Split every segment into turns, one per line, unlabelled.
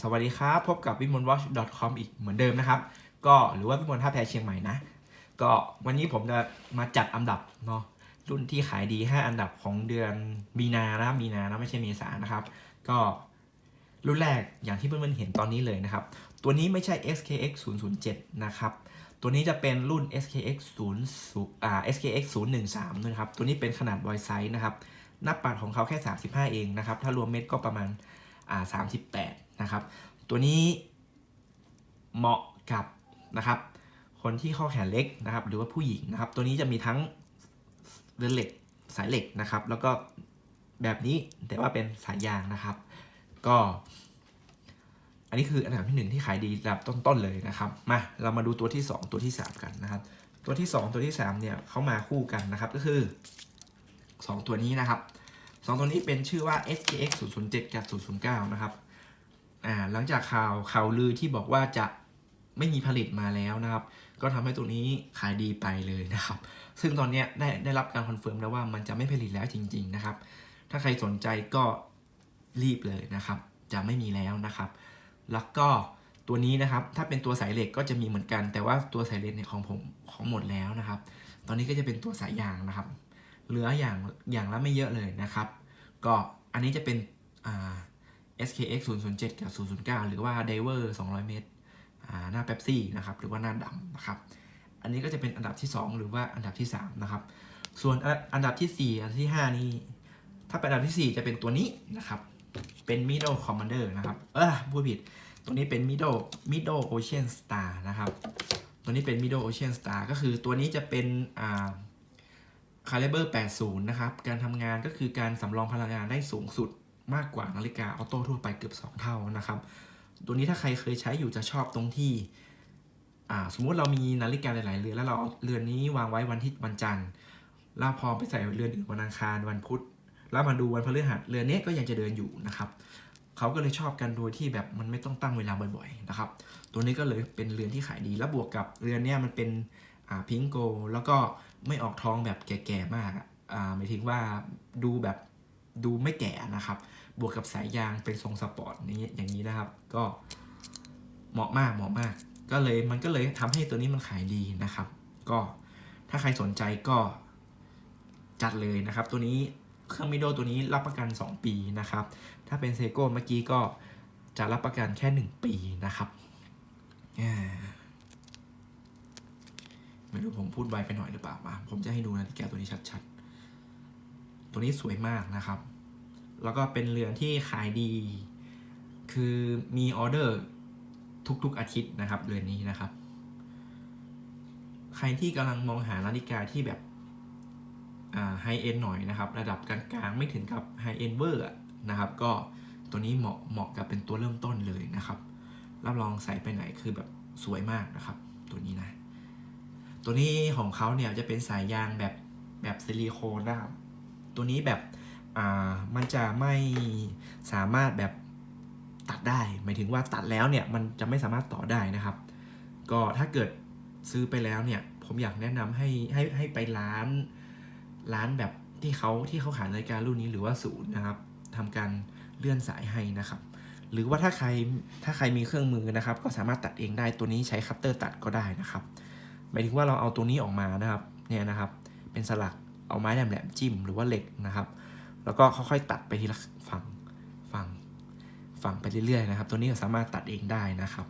สวัสดีครับ พบกับวิมล watch com อีกเหมือนเดิมนะครับ ก็หรือว่าวิมลท่าแพเชียงใหม่นะ ก็วันนี้ผมจะมาจัดอันดับเนาะรุ่นที่ขายดี 5 อันดับของเดือนมีนานะมีนานะไม่ใช่เมษานะครับ ก็รุ่นแรกอย่างที่เพื่อนๆเห็นตอนนี้เลยนะครับ ตัวนี้ไม่ใช่ SKX 007นะครับ ตัวนี้จะเป็นรุ่น SKX 0อ่า SKX 013นะครับ ตัวนี้เป็นขนาด wide size นะครับ หน้าปัดของเขาแค่ 35 เองนะครับ ถ้ารวมเม็ดก็ประมาณอ่า38 นะครับ ตัวนี้เหมาะกับนะครับคนที่ข้อแขนเล็กนะครับ หรือว่าผู้หญิงนะครับ ตัวนี้จะมีทั้งเรือเหล็กสายเหล็กนะครับ แล้วก็แบบนี้แต่ว่าเป็นสายยางนะครับ ก็ อันนี้คืออันดับที่หนึ่งที่ขายดีระดับต้นๆเลยนะครับมาเรามาดูตัวที่ 2 ตัวที่ 3 กันนะครับ ตัวที่ 2 ตัวที่3เนี่ยเขามาคู่กันนะครับก็คือ 2 ตัวนี้นะครับสองตัวนี้เป็นชื่อว่า SKX 007กับ009นะครับ อ่าหลังจากข่าวข่าวลือที่บอกว่าจะไม่มีผลิตมาแล้วนะครับ ก็ทำให้ตัวนี้ขายดีไปเลยนะครับ ซึ่งตอนนี้ได้ได้รับการคอนเฟิร์มแล้วว่ามันจะไม่ผลิตแล้วจริง ๆนะครับ ถ้าใครสนใจก็รีบเลยนะครับ จะไม่มีแล้วนะครับ แล้วก็ตัวนี้นะครับ ถ้าเป็นตัวสายเหล็กก็จะมีเหมือนกัน แต่ว่าตัวสายเหล็กเนี่ยของผมของหมดแล้วนะครับ ตอนนี้ก็จะเป็นตัวสายยางนะครับ เหลืออย่างอย่างละไม่เยอะเลยนะครับ ก็อันนี้จะเป็นอ่า SKX 007 กับ 009 หรือว่า Diver 200 เมตร หน้าเ e ปซี่นะครับ หรือว่าหน้าดำนะครับ อันนี้ก็จะเป็นอันดับที่ 2 หรือว่าอันดับที่ 3 นะครับ ส่วนอันดับที่ 4 อันที่ 5 นี้ถ้าเป็นอันดับที่ 4 จะเป็นตัวนี้นะครับ เป็น Middle Commander นะครับ เออพูดผิด ตัวนี้เป็น Middle Middle Ocean Star นะครับ ตัวนี้เป็น Middle Ocean Star ก็คือตัวนี้จะเป็นอ่าคาลิเบอร์80 นะครับ การทำงานก็คือการสำรองพลังงานได้สูงสุด มากกว่านาฬิกาออโต้ทั่วไปเกือบ 2 เท่านะครับ ตัวนี้ถ้าใครเคยใช้อยู่จะชอบตรงที่ สมมุติเรามีนาฬิกาหลาย ๆ เรือนแล้วเราเอาเรือนนี้วางไว้วันที่วันจันทร์แล้วพอไปใส่เรือนอื่นวันอังคารวันพุธ แล้วมาดูวันพฤหัสเรือนนี้ก็ยังจะเดินอยู่นะครับเขาก็เลยชอบกันโดยที่แบบมันไม่ต้องตั้งเวลาบ่อย ๆ นะครับ ตัวนี้ก็เลยเป็นเรือนที่ขายดี แล้วบวกกับเรือนเนี้ยมันเป็นพิงโกแล้วก็ไม่ออกท้องแบบแก่ๆมากอ่าหมายถึงว่าดูแบบ ดูไม่แก่นะครับ บวกกับสายยางเป็นทรงสปอร์ตอย่างนี้อย่างนี้นะครับ ก็เหมาะมากเหมาะมาก ก็เลยมันก็เลยทำให้ตัวนี้มันขายดีนะครับ ก็ถ้าใครสนใจก็จัดเลยนะครับ ตัวนี้เครื่องมิโดตัวนี้รับประกัน 2 ปีนะครับ ถ้าเป็นเซโก้เมื่อกี้ก็จะรับประกันแค่ 1 ปีนะครับไม่รู้ผมพูดไวไปหน่อยหรือเปล่ามาผมจะให้ดูนาฬิกาตัวนี้ชัดๆ ตัวนี้สวยมากนะครับ แล้วก็เป็นเรือนที่ขายดี คือมีออเดอร์ทุกๆอาทิตย์นะครับเรือนนี้นะครับ ใครที่กำลังมองหานาฬิกาที่แบบไฮเอ็นหน่อยนะครับ ระดับกลางๆ ไม่ถึงกับไฮเอ็นเวอร์นะครับ ก็ตัวนี้เหมาะเหมาะกับเป็นตัวเริ่มต้นเลยนะครับ รับรองใส่ไปไหนคือแบบสวยมากนะครับ ตัวนี้นะ ตัวนี้ของเขาเนี่ยจะเป็นสายยางแบบแบบซิลิโคนนะครับ ตัวนี้แบบอ่ามันจะไม่สามารถแบบตัดได้ หมายถึงว่าตัดแล้วเนี่ยมันจะไม่สามารถต่อได้นะครับ ก็ถ้าเกิดซื้อไปแล้วเนี่ยผมอยากแนะนำให้ให้ให้ไปร้านร้านแบบที่เขาที่เขาขายนาฬิการุ่นนี้หรือว่าศูนย์นะครับทำการเลื่อนสายให้นะครับ หรือว่าถ้าใครถ้าใครมีเครื่องมือนะครับ ก็สามารถตัดเองได้ตัวนี้ใช้คัตเตอร์ตัดก็ได้นะครับ หมายถึงว่าเราเอาตัวนี้ออกมานะครับเนี่ยนะครับ เป็นสลัก เอาไม้แหลมๆจิ้มหรือว่าเหล็กนะครับ แล้วก็ค่อยๆตัดไปทีละฝั่งฝั่งฝั่งไปเรื่อยๆนะครับ ตัวนี้ก็สามารถตัดเองได้นะครับ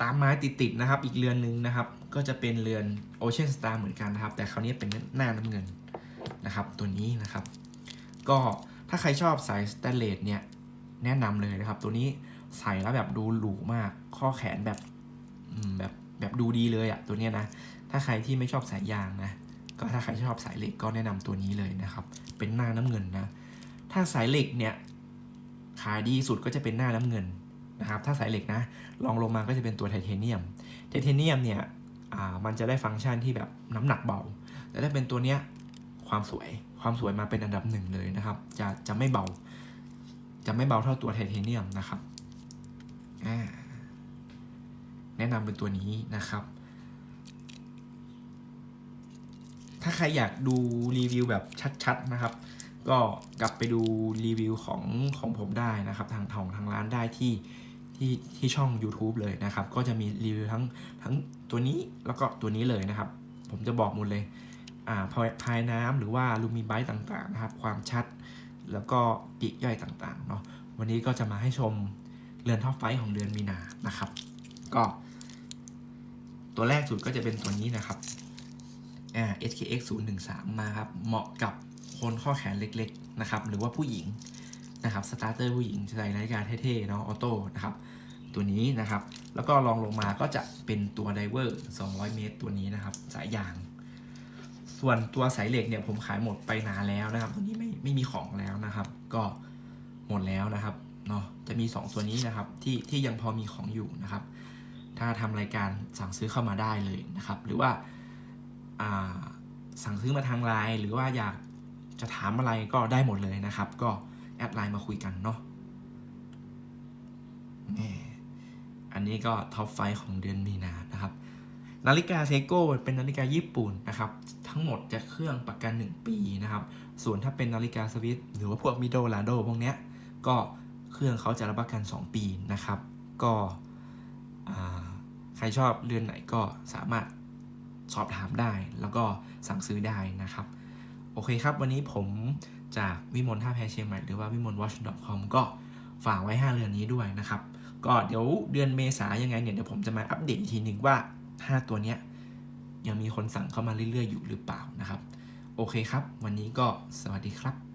ตามไม้ติดๆนะครับ อีกเรือนหนึ่งนะครับ ก็จะเป็นเรือน Ocean Star เหมือนกันนะครับ แต่คราวนี้เป็นหน้าน้ำเงินนะครับ ตัวนี้นะครับ ก็ถ้าใครชอบสายสแตนเลสเนี่ยแนะนำเลยนะครับ ตัวนี้ใส่แล้วแบบดูหรูมาก ข้อแขนแบบแบบ แบบดูดีเลยอะตัวเนี้ยนะ ถ้าใครที่ไม่ชอบสายยางนะ ก็ถ้าใครชอบสายเหล็กก็แนะนำตัวนี้เลยนะครับ เป็นหน้าน้ำเงินนะ ถ้าสายเหล็กเนี่ยขายดีสุดก็จะเป็นหน้าน้ำเงินนะครับ ถ้าสายเหล็กนะลองลงมาก็จะเป็นตัวไทเทเนียม ไทเทเนียมเนี่ยอ่ามันจะได้ฟังก์ชันที่แบบน้ำหนักเบา แต่ถ้าเป็นตัวเนี้ยความสวยความสวยมาเป็นอันดับหนึ่งเลยนะครับ จะจะไม่เบา จะไม่เบาเท่าตัวไทเทเนียมนะครับอ่า แนะนำเป็นตัวนี้นะครับ ถ้าใครอยากดูรีวิวแบบชัดๆนะครับ ก็กลับไปดูรีวิวของของผมได้นะครับ ทางทางทางร้านได้ที่ที่ที่ช่อง YouTube เลยนะครับ ก็จะมีรีวิวทั้งทั้งตัวนี้แล้วก็ตัวนี้เลยนะครับ ผมจะบอกหมดเลยอ่าพายพายน้ำหรือว่าลูมิไบต์ต่างๆนะครับ ความชัดแล้วก็ปีกย่อยต่างๆเนาะวันนี้ก็จะมาให้ชมเรือนท็อปไฟของเดือนมีนานะครับ ก็ ตัวแรกสุดก็จะเป็นตัวนี้นะครับอ่า SKX 0 1 3 มาครับ เหมาะกับคนข้อแขนเล็กๆนะครับ หรือว่าผู้หญิงนะครับ สตาร์เตอร์ผู้หญิงใส่นาฬิกาเท่ๆเนาะ ออโต้นะครับ ตัวนี้นะครับ แล้วก็ลองลงมาก็จะเป็นตัวไดเวอร์ 200 เมตร ตัวนี้นะครับ สายยาง ส่วนตัวสายเหล็กเนี่ยผมขายหมดไปนานแล้วนะครับ ตัวนี้ไม่ไม่มีของแล้วนะครับ ก็หมดแล้วนะครับ เนาะ จะมี 2 ตัวนี้นะครับที่ที่ยังพอมีของอยู่นะครับ ถ้าทำรายการสั่งซื้อเข้ามาได้เลยนะครับ หรือว่าาสั่งซื้อมาทางไลน์หรือว่าอยากจะถามอะไรก็ได้หมดเลยนะครับ ก็แอดไลน์มาคุยกันเนาะอันนี้ก็ท็อปไฟของเดือนมีนานะครับ นาฬิกาเซโก้เป็นนาฬิกาญี่ปุ่นนะครับ ทั้งหมดจะเครื่องประกัน 1 ปีนะครับ ส่วนถ้าเป็นนาฬิกาสวิสหรือว่าพวกมิโดลาโดพวกเนี้ยก็เครื่องเขาจะรับประกัน 2 ปีนะครับ ก็อ่า รชอบเรือนไหนก็สามารถสอบถามได้ แล้วก็สั่งซื้อได้นะครับ โอเคครับ วันนี้ผมจากวิมลท่าแพเชียงใหม่หรือว่าวิมล watch.com ก็ฝากไว้ 5 เรือนนี้ด้วยนะครับ ก็เดี๋ยวเดือนเมษายังไงเนี่ยเดี๋ยวผมจะมาอัปเดตอีกทีหนึ่งว่า 5 ตัวเนี้ยยังมีคนสั่งเข้ามาเรื่อยๆอยู่หรือเปล่านะครับ โอเคครับ วันนี้ก็สวัสดีครับ